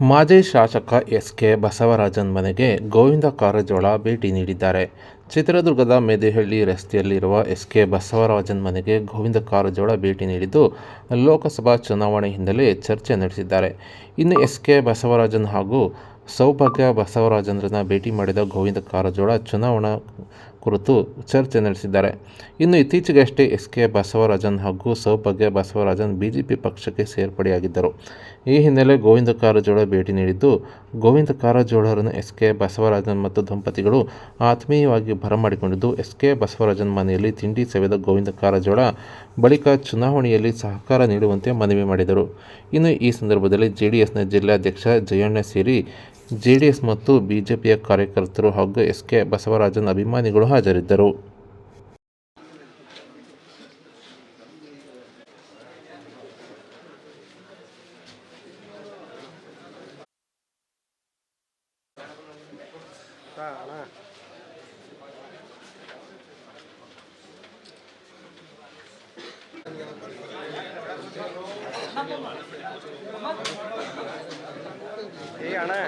ಮಾಜಿ ಶಾಸಕ S K Basavarajan ಮನೆಗೆ ಗೋವಿಂದ ಕಾರಜೋಳ ಭೇಟಿ ನೀಡಿದ್ದಾರೆ. ಚಿತ್ರದುರ್ಗದ ಮೆದೆಹಳ್ಳಿ ರಸ್ತೆಯಲ್ಲಿರುವ ಎಸ್ ಕೆ ಬಸವರಾಜನ್ ಮನೆಗೆ ಗೋವಿಂದ ಕಾರಜೋಳ ಭೇಟಿ ನೀಡಿದ್ದು, ಲೋಕಸಭಾ ಚುನಾವಣೆ ಹಿನ್ನೆಲೆ ಚರ್ಚೆ ನಡೆಸಿದ್ದಾರೆ. ಇನ್ನು ಎಸ್ ಕೆ ಬಸವರಾಜನ್ ಹಾಗೂ ಸೌಭಾಗ್ಯ ಬಸವರಾಜನ್ರನ್ನ ಭೇಟಿ ಮಾಡಿದ ಗೋವಿಂದ ಕಾರಜೋಳ ಚುನಾವಣಾ ಕುರಿತು ಚರ್ಚೆ ನಡೆಸಿದ್ದಾರೆ. ಇನ್ನು ಇತ್ತೀಚೆಗಷ್ಟೇ ಎಸ್ ಕೆ ಬಸವರಾಜನ್ ಹಾಗೂ ಸೌಭಾಗ್ಯ ಬಸವರಾಜನ್ ಬಿಜೆಪಿ ಪಕ್ಷಕ್ಕೆ ಸೇರ್ಪಡೆಯಾಗಿದ್ದರು. ಈ ಹಿನ್ನೆಲೆ ಗೋವಿಂದ ಕಾರಜೋಳ ಭೇಟಿ ನೀಡಿದ್ದು, ಗೋವಿಂದ ಕಾರಜೋಳರನ್ನು ಎಸ್ ಕೆ ಬಸವರಾಜನ್ ಮತ್ತು ದಂಪತಿಗಳು ಆತ್ಮೀಯವಾಗಿ ಬರಮಾಡಿಕೊಂಡಿದ್ದು ಎಸ್ ಕೆ ಬಸವರಾಜನ್ ಮನೆಯಲ್ಲಿ ತಿಂಡಿ ಸವೆದ ಗೋವಿಂದ ಕಾರಜೋಳ ಬಳಿಕ ಚುನಾವಣೆಯಲ್ಲಿ ಸಹಕಾರ ನೀಡುವಂತೆ ಮನವಿ ಮಾಡಿದರು. ಇನ್ನು ಈ ಸಂದರ್ಭದಲ್ಲಿ ಜೆಡಿಎಸ್ನ ಜಿಲ್ಲಾಧ್ಯಕ್ಷ ಜಯಣ್ಣ ಸೇರಿ ಜೆಡಿಎಸ್ ಮತ್ತು ಬಿಜೆಪಿಯ ಕಾರ್ಯಕರ್ತರು ಹಾಗೂ ಎಸ್ ಕೆ ಬಸವರಾಜನ್ ಅಭಿಮಾನಿಗಳು ಹಾಜರಿದ್ದರು. ಏ ಸಾಹೇಬ್ರಿಗೆ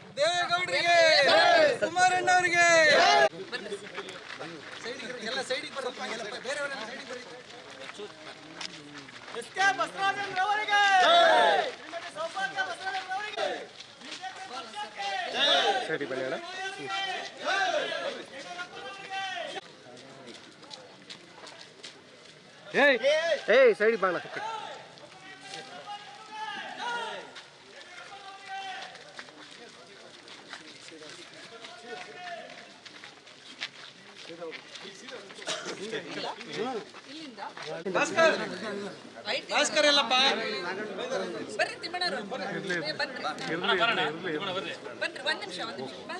ರವರಿಗೆ! ಬಿಜೆಪಿ ಪಕ್ಷಕ್ಕೆ! ಏಯ್ ಸೈಡಿಗೆ ಬಾಣ ಭಾಸ್ಕರ್ ಭಾಸ್ಕರ್ ಎಲ್ಲಪ್ಪ ಬರ್ರಿ ತಿಮ್ಮಣ್ಣರು ಬನ್ರಿ ಬನ್ರಿ ಒಂದ್ ನಿಮಿಷ ಒಂದ್ ನಿಮಿಷ ಬಾ.